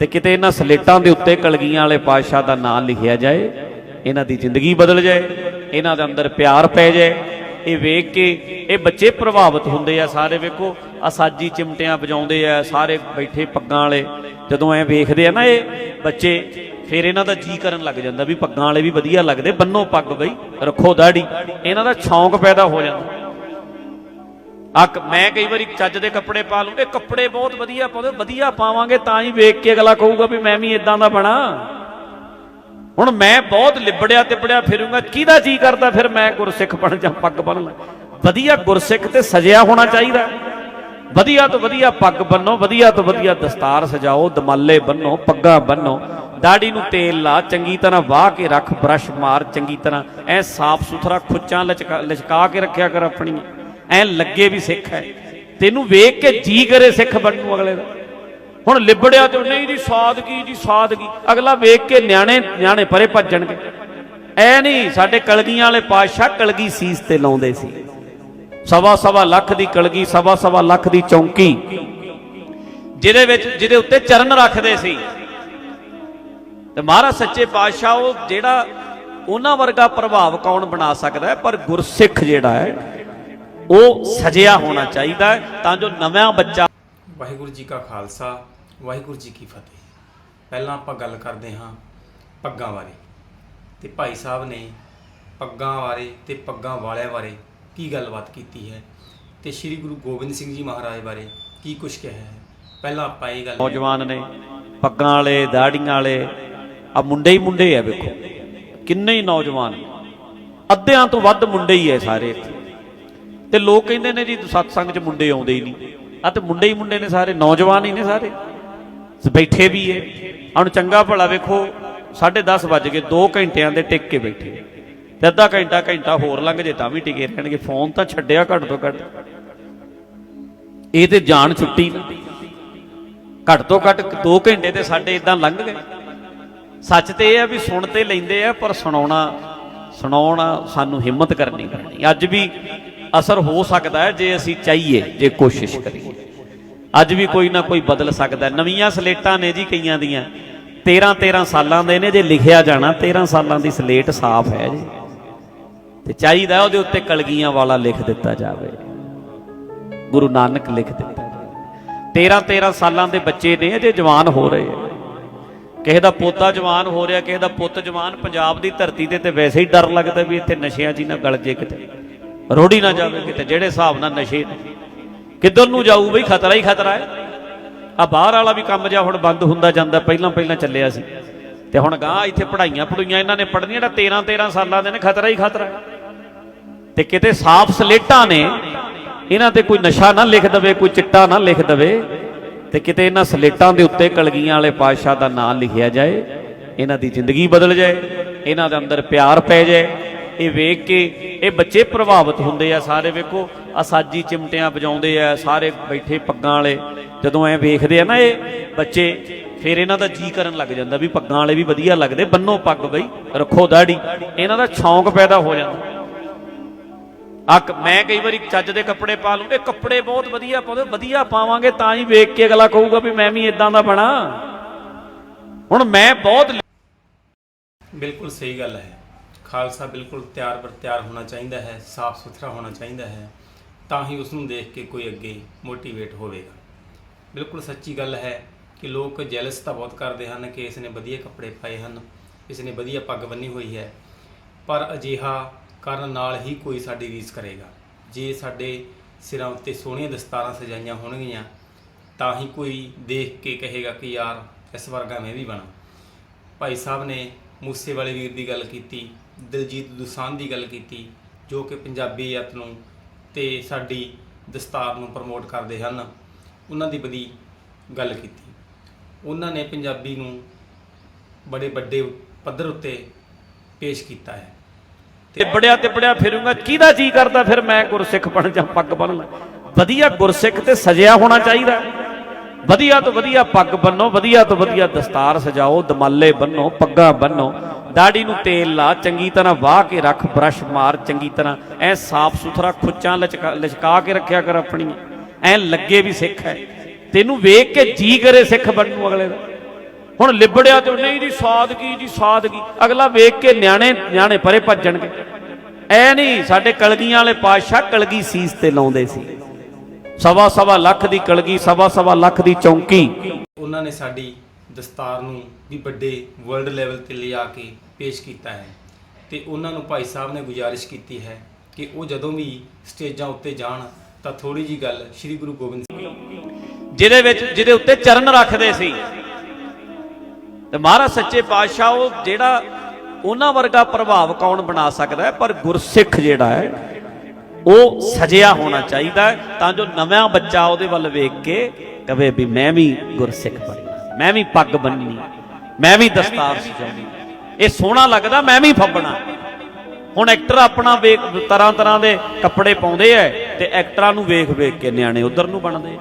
ਤੇ ਕਿਤੇ ਇਹਨਾਂ ਸਲੇਟਾਂ ਦੇ ਉੱਤੇ ਕਲਗੀਆਂ ਵਾਲੇ ਪਾਤਸ਼ਾਹ ਦਾ ਨਾਮ ਲਿਖਿਆ ਜਾਏ, ਇਹਨਾਂ ਦੀ ਜ਼ਿੰਦਗੀ ਬਦਲ ਜਾਏ, ਇਹਨਾਂ ਦੇ ਅੰਦਰ ਪਿਆਰ ਪੈ ਜਾਏ। ਇਹ ਵੇਖ ਕੇ ਇਹ ਬੱਚੇ ਪ੍ਰਭਾਵਿਤ ਹੁੰਦੇ ਆ ਸਾਰੇ ਵੇਖੋ ਅਸਾਜੀ ਚਿਮਟਿਆਂ ਵਜਾਉਂਦੇ ਆ, ਸਾਰੇ ਬੈਠੇ ਪੱਗਾਂ ਵਾਲੇ। ਜਦੋਂ ਐ ਵੇਖਦੇ ਆ ਨਾ ਇਹ ਬੱਚੇ, ਫਿਰ ਇਹਨਾਂ ਦਾ ਜੀ ਕਰਨ ਲੱਗ ਜਾਂਦਾ ਵੀ ਪੱਗਾਂ ਵਾਲੇ ਵੀ ਵਧੀਆ ਲੱਗਦੇ, ਬੰਨੋ ਪੱਗ ਬਈ, ਰੱਖੋ ਦਾੜੀ। ਇਹਨਾਂ ਦਾ ਸ਼ੌਂਕ ਪੈਦਾ ਹੋ ਜਾਂਦਾ। ਅਕ, ਮੈਂ ਕਈ ਵਾਰੀ ਚੱਜ ਦੇ ਕੱਪੜੇ ਪਾ ਲੂੰ। ਇਹ ਕੱਪੜੇ ਬਹੁਤ ਵਧੀਆ ਪਾਉਂਦੇ, ਵਧੀਆ ਪਾਵਾਂਗੇ ਤਾਂ ਹੀ ਵੇਖ ਕੇ ਅਗਲਾ ਕਹੂਗਾ ਵੀ ਮੈਂ ਵੀ ਇਦਾਂ ਦਾ ਬਣਾ। ਹੁਣ ਮੈਂ ਬਹੁਤ ਲਿਬੜਿਆ ਤਿਬੜਿਆ ਫਿਰੂੰਗਾ, ਕਿਹਦਾ ਜੀ ਕਰਦਾ ਫਿਰ ਮੈਂ ਗੁਰਸਿੱਖ ਬਣ ਜਾਂ ਪੱਗ ਬੰਨ ਲਾਂ। ਵਧੀਆ ਗੁਰਸਿੱਖ ਤੇ ਸਜਿਆ ਹੋਣਾ ਚਾਹੀਦਾ। ਵਧੀਆ ਤੋਂ ਵਧੀਆ ਪੱਗ ਬੰਨੋ ਵਧੀਆ ਤੋਂ ਵਧੀਆ ਦਸਤਾਰ ਸਜਾਓ, ਦਮਾਲੇ ਬੰਨੋ ਪੱਗਾਂ ਬੰਨੋ ਦਾੜੀ ਨੂੰ ਤੇਲ ਲਾ, ਚੰਗੀ ਤਰ੍ਹਾਂ ਵਾਹ ਕੇ ਰੱਖ, ਬ੍ਰਸ਼ ਮਾਰ, ਚੰਗੀ ਤਰ੍ਹਾਂ ਐ ਸਾਫ਼ ਸੁਥਰਾ ਖੁੱਚਾਂ ਲਚਕਾ ਲਚਕਾ ਕੇ ਰੱਖਿਆ ਕਰ ਆਪਣੀ ਐ ਲੱਗੇ ਵੀ ਸਿੱਖ ਹੈ। ਤੈਨੂੰ ਵੇਖ ਕੇ ਜੀ ਕਰੇ ਸਿੱਖ ਬਣਨ ਨੂੰ ਅਗਲੇ ਦਾ। ਹੁਣ ਲਿਬੜਿਆ ਤੇ ਨਹੀਂ ਜੀ ਸਾਦਗੀ ਜੀ ਸਾਦਗੀ। ਅਗਲਾ ਵੇਖ ਕੇ ਨਿਆਣੇ ਨਿਆਣੇ ਪਰੇ ਭੱਜਣਗੇ। ਐ ਨਹੀਂ, ਸਾਡੇ ਕਲਗੀਆਂ ਵਾਲੇ ਪਾਤਸ਼ਾਹ ਕਲਗੀ ਸੀਸ ਤੇ ਲਾਉਂਦੇ ਸੀ। ਸਵਾ ਸਵਾ ਲੱਖ ਦੀ ਕਲਗੀ, ਸਵਾ ਸਵਾ ਲੱਖ ਦੀ ਚੌਂਕੀ। ਜਿਹਦੇ ਵਿੱਚ, ਜਿਹਦੇ ਉੱਤੇ ਚਰਨ ਰੱਖਦੇ ਸੀ। ਤੇ ਮਹਾਰਾਜ ਸੱਚੇ ਪਾਤਸ਼ਾਹ ਉਹ ਜਿਹੜਾ ਉਹਨਾਂ ਵਰਗਾ ਪ੍ਰਭਾਵ ਕੌਣ ਬਣਾ ਸਕਦਾ ਪਰ ਗੁਰਸਿੱਖ ਜਿਹੜਾ ਹੈ ਉਹ ਸਜਿਆ ਹੋਣਾ ਚਾਹੀਦਾ ਹੈ ਤਾਂ ਜੋ ਨਵਾਂ ਬੱਚਾ ਵਾਹਿਗੁਰੂ ਜੀ ਕਾ ਖਾਲਸਾ ਵਾਹਿਗੁਰੂ ਜੀ ਕੀ ਫਤਿਹ। ਪਹਿਲਾਂ ਆਪਾਂ ਗੱਲ ਕਰਦੇ ਹਾਂ ਪੱਗਾਂ ਬਾਰੇ। ਤੇ ਭਾਈ ਸਾਹਿਬ ਨੇ ਪੱਗਾਂ ਬਾਰੇ ਤੇ ਪੱਗਾਂ ਵਾਲਿਆਂ ਬਾਰੇ ਕੀ ਗੱਲਬਾਤ ਕੀਤੀ ਹੈ? ਤੇ ਸ੍ਰੀ ਗੁਰੂ ਗੋਬਿੰਦ ਸਿੰਘ ਜੀ ਮਹਾਰਾਜ ਬਾਰੇ ਕੀ ਕੁਝ ਕਿਹਾ ਹੈ? ਪਹਿਲਾਂ ਆਪਾਂ ਇਹ ਗੱਲ ਨੌਜਵਾਨ ਨੇ ਪੱਗਾਂ ਵਾਲੇ ਦਾੜੀਆਂ ਵਾਲੇ ਆ ਮੁੰਡੇ ਹੀ ਮੁੰਡੇ ਆ ਵੇਖੋ। ਕਿੰਨੇ ਹੀ ਨੌਜਵਾਨ। ਅੱਧਿਆਂ ਤੋਂ ਵੱਧ ਮੁੰਡੇ ਹੀ ਐ ਸਾਰੇ ਇੱਥੇ। ਤੇ ਲੋਕ ਕਹਿੰਦੇ ਨੇ ਜੀ ਸਤਸੰਗ 'ਚ ਮੁੰਡੇ ਆਉਂਦੇ ਹੀ ਨਹੀਂ। ਆ ਤੇ ਮੁੰਡੇ ਹੀ ਮੁੰਡੇ ਨੇ ਸਾਰੇ, ਨੌਜਵਾਨ ਹੀ ਨੇ ਸਾਰੇ। ਬੈਠੇ ਵੀ ਏ। ਹੁਣ ਚੰਗਾ ਭਲਾ ਵੇਖੋ 10:30 ਵੱਜ ਕੇ 2 ਘੰਟਿਆਂ ਦੇ ਟਿਕ ਕੇ ਬੈਠੇ। ਤੇ ਅੱਧਾ ਘੰਟਾ ਘੰਟਾ ਹੋਰ ਲੰਘ ਜੇ ਤਾਂ ਵੀ ਟਿਕੇ ਰਹਿਣਗੇ। ਫੋਨ ਤਾਂ ਛੱਡਿਆ ਘੱਟ ਤੋਂ ਘੱਟ। ਇਹ ਤੇ ਜਾਨ ਛੁੱਟੀ ਨਾ। ਘੱਟ ਤੋਂ ਘੱਟ 2 ਘੰਟੇ ਤੇ ਸਾਡੇ ਇਦਾਂ ਲੰਘ ਗਏ। ਸੱਚ ਤੇ ਇਹ ਆ ਵੀ ਸੁਣ ਤੇ ਲੈਂਦੇ ਆ, ਪਰ ਸੁਣਾਉਣਾ ਸੁਣਾਉਣਾ ਸਾਨੂੰ ਹਿੰਮਤ ਕਰਨੀ ਪੈਣੀ। ਅੱਜ ਵੀ ਅਸਰ ਹੋ ਸਕਦਾ ਹੈ ਜੇ ਅਸੀਂ ਚਾਹੀਏ, ਜੇ ਕੋਸ਼ਿਸ਼ ਕਰੀਏ। ਅੱਜ ਵੀ ਕੋਈ ਨਾ ਕੋਈ ਬਦਲ ਸਕਦਾ ਨਵੀਆਂ ਸਲੇਟਾਂ ਨੇ ਜੀ ਕਈਆਂ ਦੀਆਂ। 13 13 ਸਾਲਾਂ ਦੇ ਨੇ ਜੇ ਲਿਖਿਆ ਜਾਣਾ 13 ਸਾਲਾਂ ਦੀ ਸਲੇਟ ਸਾਫ਼ ਹੈ ਜੀ। ਤੇ ਚਾਹੀਦਾ ਉਹਦੇ ਉੱਤੇ ਕਲਗੀਆਂ ਵਾਲਾ ਲਿਖ ਦਿੱਤਾ ਜਾਵੇ। ਗੁਰੂ ਨਾਨਕ ਲਿਖ ਦਿੱਤਾ 13 13 ਸਾਲਾਂ ਦੇ ਬੱਚੇ ਨੇ ਅਜੇ ਜਵਾਨ ਹੋ ਰਹੇ ਆ ਕਿਸੇ ਦਾ ਪੋਤਾ ਜਵਾਨ ਹੋ ਰਿਹਾ, ਕਿਸੇ ਦਾ ਪੁੱਤ ਜਵਾਨ, ਪੰਜਾਬ ਦੀ ਧਰਤੀ ਤੇ ਤੇ ਵੈਸੇ ਹੀ ਡਰ ਲੱਗਦਾ ਵੀ ਇੱਥੇ ਨਸ਼ਿਆਂ 'ਚ ਹੀ ਨਾ ਗਲ ਜੇ ਕਿਤੇ। ਰੋੜੀ ਨਾ ਜਾਵੇ ਕਿਤੇ, ਜਿਹੜੇ ਹਿਸਾਬ ਨਾਲ ਨਸ਼ੇ ਨੇ। ਕਿੱਧਰ ਨੂੰ ਜਾਊ ਬਈ, ਖਤਰਾ ਹੀ ਖਤਰਾ ਹੈ। ਆ ਬਾਹਰ ਵਾਲਾ ਵੀ ਕੰਮ ਜਿਹਾ ਹੁਣ ਬੰਦ ਹੁੰਦਾ ਜਾਂਦਾ, ਪਹਿਲਾਂ ਪਹਿਲਾਂ ਚੱਲਿਆ ਸੀ। ਤੇ ਹੁਣ ਗਾਂ ਇੱਥੇ ਪੜਾਈਆਂ ਪੜੂਈਆਂ ਇਹਨਾਂ ਨੇ ਪੜ੍ਹਨੀਆਂ, ਜਿਹੜਾ 13 13 ਸਾਲਾਂ ਦੇ ਨੇ, ਖਤਰਾ ਹੀ ਖਤਰਾ ਹੈ। ਤੇ ਕਿਤੇ ਸਾਫ਼ ਸਲੇਟਾਂ ਨੇ, ਇਹਨਾਂ ਤੇ ਕੋਈ ਨਸ਼ਾ ਨਾ ਲਿਖ ਦਵੇ, ਕੋਈ ਚਿੱਟਾ ਨਾ ਲਿਖ ਦਵੇ, ਤੇ ਕਿਤੇ ਇਹਨਾਂ ਸਲੇਟਾਂ ਦੇ ਉੱਤੇ ਕਲਗੀਆਂ ਵਾਲੇ ਪਾਤਸ਼ਾਹ ਦਾ ਨਾਮ ਲਿਖਿਆ ਜਾਏ, ਇਹਨਾਂ ਦੀ ਜ਼ਿੰਦਗੀ ਬਦਲ ਜਾਏ, ਇਹਨਾਂ ਦੇ ਅੰਦਰ ਪਿਆਰ ਪੈ ਜਾਏ ਇਹ ਵੇਖ ਕੇ ਇਹ ਬੱਚੇ ਪ੍ਰਭਾਵਿਤ ਹੁੰਦੇ ਆ ਸਾਰੇ ਵੇਖੋ। ਆ ਸਾਜੀ ਚਿਮਟਿਆਂ ਵਜਾਉਂਦੇ ਆ, ਸਾਰੇ ਬੈਠੇ ਪੱਗਾਂ ਵਾਲੇ। ਜਦੋਂ ਐ ਵੇਖਦੇ ਆ ਨਾ ਇਹ ਬੱਚੇ, ਫਿਰ ਇਹਨਾਂ ਦਾ ਜੀ ਕਰਨ ਲੱਗ ਜਾਂਦਾ ਵੀ ਪੱਗਾਂ ਵਾਲੇ ਵੀ ਵਧੀਆ ਲੱਗਦੇ। ਬੰਨੋ ਪੱਗ ਬਈ, ਰੱਖੋ ਦਾੜੀ। ਇਹਨਾਂ ਦਾ ਸ਼ੌਂਕ ਪੈਦਾ ਹੋ ਜਾਂਦਾ। ਅਕ, ਮੈਂ ਕਈ ਵਾਰੀ ਚੱਜ ਦੇ ਕੱਪੜੇ ਪਾ ਲੂੰ ਇਹ ਕੱਪੜੇ ਬਹੁਤ ਵਧੀਆ ਪਾਉਂਦੇ, ਵਧੀਆ ਪਾਵਾਂਗੇ, ਤਾਂ ਹੀ ਵੇਖ ਕੇ ਅਗਲਾ ਕਹੂਗਾ ਵੀ ਮੈਂ ਵੀ ਇਦਾਂ ਦਾ ਬਣਾ। ਹੁਣ ਮੈਂ ਬਹੁਤ ਬਿਲਕੁਲ ਸਹੀ ਗੱਲ ਹੈ। ਖਾਲਸਾ ਬਿਲਕੁਲ ਤਿਆਰ ਬਰ ਤਿਆਰ ਹੋਣਾ ਚਾਹੀਦਾ ਹੈ, ਸਾਫ਼ ਸੁਥਰਾ ਹੋਣਾ ਚਾਹੀਦਾ ਹੈ, ਤਾਂ ਹੀ ਉਸ ਨੂੰ ਦੇਖ ਕੇ ਕੋਈ ਅੱਗੇ ਮੋਟੀਵੇਟ ਹੋਵੇਗਾ। ਬਿਲਕੁਲ ਸੱਚੀ ਗੱਲ ਹੈ ਕਿ ਲੋਕ ਜੈਲਸ ਤਾਂ ਬਹੁਤ ਕਰਦੇ ਹਨ ਕਿ ਇਸ ਨੇ ਵਧੀਆ ਕੱਪੜੇ ਪਾਏ ਹਨ ਇਸ ਨੇ ਵਧੀਆ ਪੱਗ ਬੰਨੀ ਹੋਈ ਹੈ, ਪਰ ਅਜਿਹਾ ਕਰਨ ਨਾਲ ਹੀ ਕੋਈ ਸਾਡੀ ਰੀਸ ਕਰੇਗਾ। ਜੇ ਸਾਡੇ ਸਿਰਾਂ ਉੱਤੇ ਸੋਹਣੀਆਂ ਦਸਤਾਰਾਂ ਸਜਾਈਆਂ ਹੋਣਗੀਆਂ, ਤਾਂ ਹੀ ਕੋਈ ਦੇਖ ਕੇ ਕਹੇਗਾ ਕਿ ਯਾਰ, ਇਸ ਵਰਗਾ ਮੈਂ ਵੀ ਬਣਾ। ਭਾਈ ਸਾਹਿਬ ਨੇ ਮੂਸੇ ਵਾਲੇ ਵੀਰ ਦੀ ਗੱਲ ਕੀਤੀ, ਦਿਲਜੀਤ ਦੁਸਾਂਝ ਦੀ ਗੱਲ ਕੀਤੀ, ਜੋ ਕਿ ਪੰਜਾਬੀਅਤ ਨੂੰ ਤੇ ਸਾਡੀ ਦਸਤਾਰ ਨੂੰ ਪ੍ਰਮੋਟ ਕਰਦੇ ਹਨ, ਉਹਨਾਂ ਦੀ ਬੜੀ ਗੱਲ ਕੀਤੀ। ਉਹਨਾਂ ਨੇ ਪੰਜਾਬੀ ਨੂੰ ਬੜੇ ਵੱਡੇ ਪੱਧਰ ਉੱਤੇ ਪੇਸ਼ ਕੀਤਾ ਹੈ। ਤੇ ਬੜਿਆ ਤੇ ਬੜਿਆ ਫਿਰੂੰਗਾ, ਕਿਹਦਾ ਜੀ ਕਰਦਾ ਫਿਰ ਮੈਂ ਗੁਰਸਿੱਖ ਬਣ ਜਾ ਪੱਗ ਬੰਨ ਵਧੀਆ ਗੁਰਸਿੱਖ ਤੇ ਸਜਿਆ ਹੋਣਾ ਚਾਹੀਦਾ। ਵਧੀਆ ਤੋਂ ਵਧੀਆ ਪੱਗ ਬੰਨੋ, ਵਧੀਆ ਤੋਂ ਵਧੀਆ ਦਸਤਾਰ ਸਜਾਓ, ਦਮਾਲੇ ਬੰਨੋ, ਪੱਗਾਂ ਬੰਨੋ। ਦਾੜੀ ਨੂੰ ਤੇਲ ਲਾ, ਚੰਗੀ ਤਰ੍ਹਾਂ ਵਾਹ ਕੇ ਰੱਖ, ਬ੍ਰਸ਼ ਮਾਰ, ਚੰਗੀ ਤਰ੍ਹਾਂ। ਐ ਸਾਫ਼ ਸੁਥਰਾ ਖੁੱਚਾਂ ਲਚਕਾ ਲਚਕਾ ਕੇ ਰੱਖਿਆ ਕਰ ਆਪਣੀ। ਐ ਲੱਗੇ ਵੀ ਸਿੱਖ ਹੈ। ਤੈਨੂੰ ਵੇਖ ਕੇ ਜੀ ਕਰੇ ਸਿੱਖ ਬਣਨ ਅਗਲੇ ਦਾ। ਹੁਣ ਲਿਬੜਿਆ ਤੇ ਨਹੀਂ ਜੀ ਸਾਦਗੀ ਜੀ ਸਾਦਗੀ। ਅਗਲਾ ਵੇਖ ਕੇ ਨਿਆਣੇ ਨਿਆਣੇ ਪਰੇ ਭੱਜਣਗੇ। ਐ ਨਹੀਂ, ਸਾਡੇ ਕਲਗੀਆਂ ਵਾਲੇ ਪਾਤਸ਼ਾਹ ਕਲਗੀ ਸੀਸ ਤੇ ਲਾਉਂਦੇ ਸੀ। ਸਵਾ ਸਵਾ ਲੱਖ ਦੀ ਕਲਗੀ ਸਵਾ ਸਵਾ ਲੱਖ ਦੀ ਚੌਂਕੀ। ਉਹਨਾਂ ਨੇ ਸਾਡੀ ਦਸਤਾਰ ਨੂੰ ਵੀ ਵੱਡੇ ਵਰਲਡ ਲੈਵਲ ਤੇ ਲਿਆ ਕੇ ਪੇਸ਼ ਕੀਤਾ ਹੈ। ਤੇ ਉਹਨਾਂ ਨੂੰ ਭਾਈ ਸਾਹਿਬ ਨੇ ਗੁਜ਼ਾਰਿਸ਼ ਕੀਤੀ ਹੈ ਕਿ ਉਹ ਜਦੋਂ ਵੀ ਸਟੇਜਾਂ ਉੱਤੇ ਜਾਣ ਤਾਂ ਥੋੜੀ ਜੀ ਗੱਲ ਸ੍ਰੀ ਗੁਰੂ ਗੋਬਿੰਦ ਸਿੰਘ ਜਿਹਦੇ ਵਿੱਚ ਜਿਹਦੇ ਉੱਤੇ ਚਰਨ ਰੱਖਦੇ ਸੀ। ਤੇ ਮਹਾਰਾਜ ਸੱਚੇ ਪਾਤਸ਼ਾਹ ਉਹ ਜਿਹੜਾ ਉਹਨਾਂ ਵਰਗਾ ਪ੍ਰਭਾਵ ਕੌਣ ਬਣਾ ਸਕਦਾ ਹੈ? ਪਰ ਗੁਰਸਿੱਖ ਜਿਹੜਾ ਹੈ ਉਹ ਸਜਿਆ ਹੋਣਾ ਚਾਹੀਦਾ ਤਾਂ ਜੋ ਨਵਾਂ ਬੱਚਾ ਉਹਦੇ ਵੱਲ ਵੇਖ ਕੇ ਕਵੇ ਵੀ ਮੈਂ ਵੀ ਗੁਰਸਿੱਖ ਬਣਨਾ, ਮੈਂ ਵੀ ਪੱਗ ਬੰਨਣੀ ਮੈਂ ਵੀ ਦਸਤਾਰ ਸਜਾਉਣੀ। ਇਹ ਸੋਹਣਾ ਲੱਗਦਾ, ਮੈਂ ਵੀ ਫੱਬਣਾ। ਹੁਣ ਐਕਟਰ ਆਪਣਾ ਵੇਖ, ਤਰ੍ਹਾਂ ਤਰ੍ਹਾਂ ਦੇ ਕੱਪੜੇ ਪਾਉਂਦੇ ਐ ਤੇ ਐਕਟਰਾਂ ਨੂੰ ਵੇਖ ਵੇਖ ਕੇ ਨਿਆਣੇ ਉਧਰ ਨੂੰ ਬਣਦੇ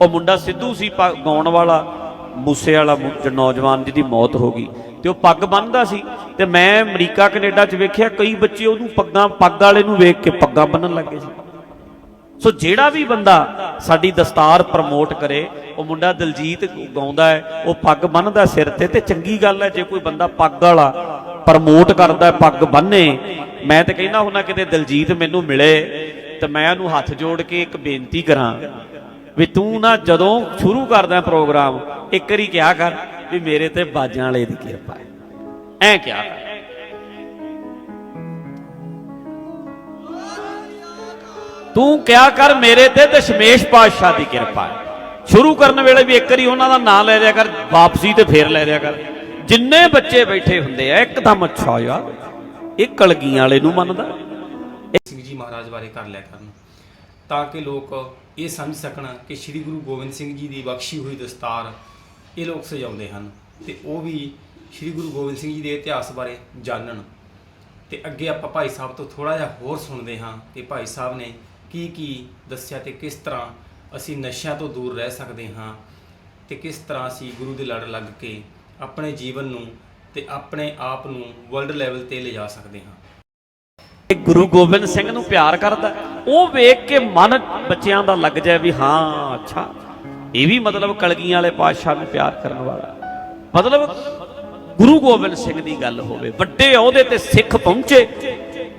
ਉਹ ਮੁੰਡਾ ਸਿੱਧੂ ਸੀ ਪਾ- ਗਾਉਣ ਵਾਲਾ, ਮੂਸੇ ਵਾਲਾ ਨੌਜਵਾਨ ਜਿਹਦੀ ਮੌਤ ਹੋ ਗਈ। ਤੇ ਉਹ ਪੱਗ ਬੰਨਦਾ ਸੀ ਤੇ ਮੈਂ ਅਮਰੀਕਾ, ਕੈਨੇਡਾ 'ਚ ਵੇਖਿਆ, ਕਈ ਬੱਚੇ ਉਹਨੂੰ ਪੱਗਾਂ, ਪੱਗ ਵਾਲੇ ਨੂੰ ਵੇਖ ਕੇ ਪੱਗਾਂ ਬੰਨਣ ਲੱਗੇ ਸੀ। ਸੋ ਜਿਹੜਾ ਵੀ ਬੰਦਾ ਸਾਡੀ ਦਸਤਾਰ ਪ੍ਰਮੋਟ ਕਰੇ, ਉਹ ਮੁੰਡਾ ਦਲਜੀਤ ਗਾਉਂਦਾ ਹੈ, ਉਹ ਪੱਗ ਬੰਨਦਾ ਸਿਰ ਤੇ ਤੇ ਚੰਗੀ ਗੱਲ ਹੈ, ਜੇ ਕੋਈ ਬੰਦਾ ਪੱਗ ਵਾਲਾ ਪ੍ਰਮੋਟ ਕਰਦਾ, ਪੱਗ ਬੰਨੇ, ਮੈਂ ਤੇ ਕਹਿੰਦਾ ਹੁੰਦਾ ਕਿਤੇ ਦਲਜੀਤ ਮੈਨੂੰ ਮਿਲੇ, ਤੇ ਮੈਂ ਉਹਨੂੰ ਹੱਥ ਜੋੜ ਕੇ ਇੱਕ ਬੇਨਤੀ ਕਰਾਂ ਵੀ ਤੂੰ ਨਾ ਜਦੋਂ ਸ਼ੁਰੂ ਕਰਦਾ ਪ੍ਰੋਗਰਾਮ ਇੱਕ ਵਾਰੀ ਕਿਹਾ ਕਰ ਵੀ ਮੇਰੇ ਤੇ ਬਾਜਾਂ ਵਾਲੇ ਦੀ ਕਿਰਪਾ ਹੈ। ਐਂ ਕਿਹਾ। ਤੂੰ ਕਿਆ ਕਰ ਮੇਰੇ ਤੇ ਦਸ਼ਮੇਸ਼ ਪਾਤਸ਼ਾਹ ਦੀ ਕਿਰਪਾ ਹੈ। ਸ਼ੁਰੂ ਕਰਨ ਵੇਲੇ ਵੀ ਇੱਕ ਵਾਰੀ ਉਹਨਾਂ ਦਾ ਨਾਮ ਲੈ ਲਿਆ ਕਰ, ਵਾਪਸੀ ਤੇ ਫੇਰ ਲੈ ਲਿਆ ਕਰ। ਜਿੰਨੇ ਬੱਚੇ ਬੈਠੇ ਹੁੰਦੇ ਆ, ਇੱਕਦਮ ਅੱਛਾ ਯਾਰ ਇਹ ਕਲਗੀਆਂ ਵਾਲੇ ਨੂੰ ਮੰਨਦਾ। ਸਿੰਘ ਜੀ ਮਹਾਰਾਜ ਬਾਰੇ ਕਰ ਲਿਆ ਕਰਨ। ਤਾਂ ਕਿ ਲੋਕ ਇਹ ਸਮਝ ਸਕਣ ਕਿ ਸ੍ਰੀ ਗੁਰੂ ਗੋਬਿੰਦ ਸਿੰਘ ਜੀ ਦੀ ਬਖਸ਼ੀ ਹੋਈ ਦਸਤਾਰ ਇਹ ਲੋਕ ਸਜਾਉਂਦੇ ਹਨ ਤੇ ਉਹ ਵੀ ਸ੍ਰੀ ਗੁਰੂ ਗੋਬਿੰਦ ਸਿੰਘ ਜੀ ਦੇ ਇਤਿਹਾਸ ਬਾਰੇ ਜਾਣਨ। ਤੇ ਅੱਗੇ ਆਪਾਂ ਭਾਈ ਸਾਹਿਬ ਤੋਂ ਥੋੜਾ ਜਿਹਾ ਹੋਰ ਸੁਣਦੇ ਹਾਂ ਕਿ ਭਾਈ ਸਾਹਿਬ ਨੇ ਕੀ ਕੀ ਦੱਸਿਆ ਤੇ ਕਿਸ ਤਰ੍ਹਾਂ ਅਸੀਂ ਨਸ਼ਿਆਂ ਤੋਂ ਦੂਰ ਰਹਿ ਸਕਦੇ ਹਾਂ ਤੇ ਕਿਸ ਤਰ੍ਹਾਂ ਅਸੀਂ ਗੁਰੂ ਦੇ ਲੜ ਲੱਗ ਕੇ ਆਪਣੇ ਜੀਵਨ ਨੂੰ ਤੇ ਆਪਣੇ ਆਪ ਨੂੰ ਵਰਲਡ ਲੈਵਲ ਤੇ ਲਿਜਾ ਸਕਦੇ ਹਾਂ। ਗੁਰੂ ਗੋਬਿੰਦ ਸਿੰਘ ਨੂੰ ਪਿਆਰ ਕਰਦਾ, ਉਹ ਵੇਖ ਕੇ ਮਨ ਬੱਚਿਆਂ ਦਾ ਲੱਗ ਜਾਏ ਵੀ ਹਾਂ, ਅੱਛਾ। ਇਹ ਵੀ ਮਤਲਬ ਕਲਗੀਆਂ ਵਾਲੇ ਪਾਤਸ਼ਾਹ ਨੂੰ ਪਿਆਰ ਕਰਨ ਵਾਲਾ। ਮਤਲਬ ਗੁਰੂ ਗੋਬਿੰਦ ਸਿੰਘ ਦੀ ਗੱਲ ਹੋਵੇ, ਵੱਡੇ ਅਹੁਦੇ ਤੇ ਸਿੱਖ ਪਹੁੰਚੇ,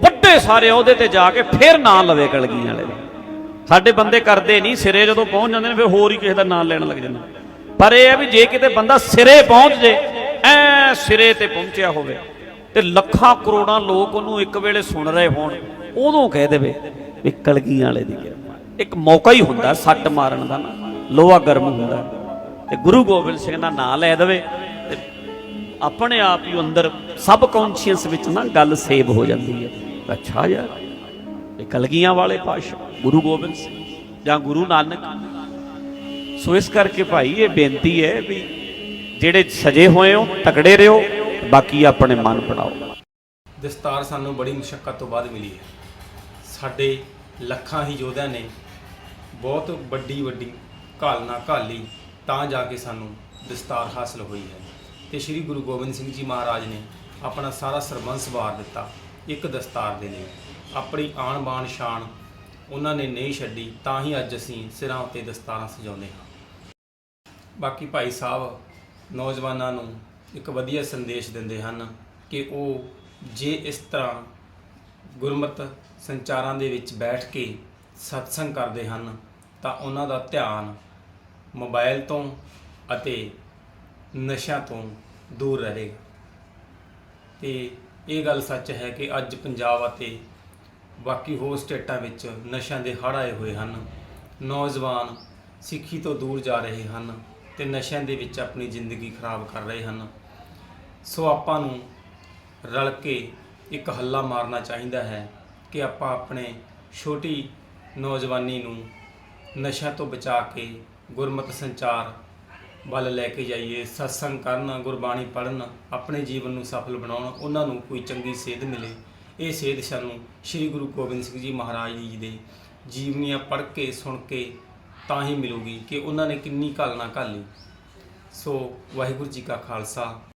ਵੱਡੇ ਸਾਰੇ ਅਹੁਦੇ ਤੇ ਜਾ ਕੇ ਫਿਰ ਨਾਂ ਲਵੇ ਕਲਗੀਆਂ ਵਾਲੇ ਦਾ ਸਾਡੇ ਬੰਦੇ ਕਰਦੇ ਨਹੀਂ, ਸਿਰੇ ਜਦੋਂ ਪਹੁੰਚ ਜਾਂਦੇ ਨੇ, ਫਿਰ ਹੋਰ ਹੀ ਕਿਸੇ ਦਾ ਨਾਂ ਲੈਣ ਲੱਗ ਜਾਂਦੇ ਪਰ ਇਹ ਹੈ ਵੀ ਜੇ ਕਿਤੇ ਬੰਦਾ ਸਿਰੇ ਪਹੁੰਚ ਜੇ, ਐ ਸਿਰੇ ਤੇ ਪਹੁੰਚਿਆ ਹੋਵੇ, ਤੇ ਲੱਖਾਂ ਕਰੋੜਾਂ ਲੋਕ ਉਹਨੂੰ ਇੱਕ ਵੇਲੇ ਸੁਣ ਰਹੇ ਹੋਣ, ਉਦੋਂ ਕਹਿ ਦੇਵੇ ਵੀ ਕਲਗੀਆਂ ਵਾਲੇ ਦੀ ਕਿਰਪਾ। ਇੱਕ ਮੌਕਾ ਹੀ ਹੁੰਦਾ ਸੱਟ ਮਾਰਨ ਦਾ ਨਾ। ਲੋਹਾ ਗਰਮ ਹੁੰਦਾ ਤੇ ਗੁਰੂ ਗੋਬਿੰਦ ਸਿੰਘ ਦਾ ਨਾਮ ਲੈ ਦੇਵੇ ਤੇ ਆਪਣੇ ਆਪ ਹੀ ਅੰਦਰ ਸਬ ਕੌਨਸ਼ੀਅਸ ਵਿੱਚ ਨਾ ਗੱਲ ਸੇਵ ਹੋ ਜਾਂਦੀ ਹੈ। ਅੱਛਾ ਯਾਰ ਇਹ ਕਲਗੀਆਂ ਵਾਲੇ ਪਾਤਸ਼ਾਹ, ਗੁਰੂ ਗੋਬਿੰਦ ਸਿੰਘ ਜਾਂ ਗੁਰੂ ਨਾਨਕ। ਸੋ ਇਸ ਕਰਕੇ ਭਾਈ ਇਹ ਬੇਨਤੀ ਹੈ ਵੀ ਜਿਹੜੇ ਸਜੇ ਹੋਏ ਹੋ, ਤਕੜੇ ਰਹੋ, ਬਾਕੀ ਆਪਣੇ ਮਨ ਬਣਾਓ। ਦਸਤਾਰ ਸਾਨੂੰ ਬੜੀ ਮੁਸ਼ਕਲ ਤੋਂ ਬਾਅਦ ਮਿਲੀ ਹੈ। ਸਾਡੇ ਲੱਖਾਂ ਹੀ ਯੋਧਿਆਂ ਨੇ ਬਹੁਤ ਵੱਡੀ ਵੱਡੀ ਘਾਲਣਾ ਘਾਲੀ, ਤਾਂ ਜਾ ਕੇ ਸਾਨੂੰ ਦਸਤਾਰ ਹਾਸਲ ਹੋਈ ਹੈ। ਤੇ ਸ੍ਰੀ ਗੁਰੂ ਗੋਬਿੰਦ ਸਿੰਘ ਜੀ ਮਹਾਰਾਜ ਨੇ ਆਪਣਾ ਸਾਰਾ ਸਰਬੰਸ ਵਾਰ ਦਿੱਤਾ, ਇੱਕ ਦਸਤਾਰ ਦੇ ਲਈ। ਆਪਣੀ ਆਣ ਬਾਣ ਸ਼ਾਨ ਉਹਨਾਂ ਨੇ ਨਹੀਂ ਛੱਡੀ, ਤਾਂ ਹੀ ਅੱਜ ਅਸੀਂ ਸਿਰਾਂ ਉੱਤੇ ਦਸਤਾਰਾਂ ਸਜਾਉਂਦੇ ਹਾਂ। ਬਾਕੀ ਭਾਈ ਸਾਹਿਬ ਨੌਜਵਾਨਾਂ ਨੂੰ ਇੱਕ ਵਧੀਆ ਸੰਦੇਸ਼ ਦਿੰਦੇ ਹਨ ਕਿ ਉਹ ਜੇ ਇਸ ਤਰ੍ਹਾਂ ਗੁਰਮਤਿ ਸੰਚਾਰਾਂ ਦੇ ਵਿੱਚ ਬੈਠ ਕੇ ਸਤਸੰਗ ਕਰਦੇ ਹਨ, ਤਾਂ ਉਹਨਾਂ ਦਾ ਧਿਆਨ ਮੋਬਾਈਲ ਤੋਂ ਅਤੇ ਨਸ਼ਿਆਂ ਤੋਂ ਦੂਰ ਰਹੇਗਾ। ਤੇ ਇਹ ਗੱਲ ਸੱਚ ਹੈ ਕਿ ਅੱਜ ਪੰਜਾਬ ਅਤੇ ਬਾਕੀ ਹੋਰ ਸਟੇਟਾਂ ਵਿੱਚ ਨਸ਼ਿਆਂ ਦੇ ਹੜ੍ਹ ਆਏ ਹੋਏ ਹਨ। ਨੌਜਵਾਨ ਸਿੱਖੀ ਤੋਂ ਦੂਰ ਜਾ ਰਹੇ ਹਨ ਤੇ ਨਸ਼ਿਆਂ ਦੇ ਵਿੱਚ ਆਪਣੀ ਜ਼ਿੰਦਗੀ ਖਰਾਬ ਕਰ ਰਹੇ ਹਨ। ਸੋ ਆਪਾਂ ਨੂੰ ਰਲ ਕੇ ਇੱਕ ਹੱਲਾ ਮਾਰਨਾ ਚਾਹੀਦਾ ਹੈ ਕਿ ਆਪਾਂ ਆਪਣੇ ਛੋਟੀ ਨੌਜਵਾਨੀ ਨੂੰ ਨਸ਼ਿਆਂ ਤੋਂ ਬਚਾ ਕੇ ਗੁਰਮਤਿ ਸੰਚਾਰ ਵੱਲ ਲੈ ਕੇ ਜਾਈਏ ਸਤਸੰਗ ਕਰਨ, ਗੁਰਬਾਣੀ ਪੜ੍ਹਨ, ਆਪਣੇ ਜੀਵਨ ਨੂੰ ਸਫਲ ਬਣਾਉਣ, ਉਹਨਾਂ ਨੂੰ ਕੋਈ ਚੰਗੀ ਸੇਧ ਮਿਲੇ। ਇਹ ਸੇਧ ਸਾਨੂੰ ਸ੍ਰੀ ਗੁਰੂ ਗੋਬਿੰਦ ਸਿੰਘ ਜੀ ਮਹਾਰਾਜ ਜੀ ਦੇ ਜੀਵਨੀਆਂ ਪੜ੍ਹ ਕੇ, ਸੁਣ ਕੇ ਤਾਂ ਹੀ ਮਿਲੂਗੀ ਕਿ ਉਹਨਾਂ ਨੇ ਕਿੰਨੀ ਘਾਲਣਾ ਘਾਲੀ। ਸੋ ਵਾਹਿਗੁਰੂ ਜੀ ਕਾ ਖਾਲਸਾ।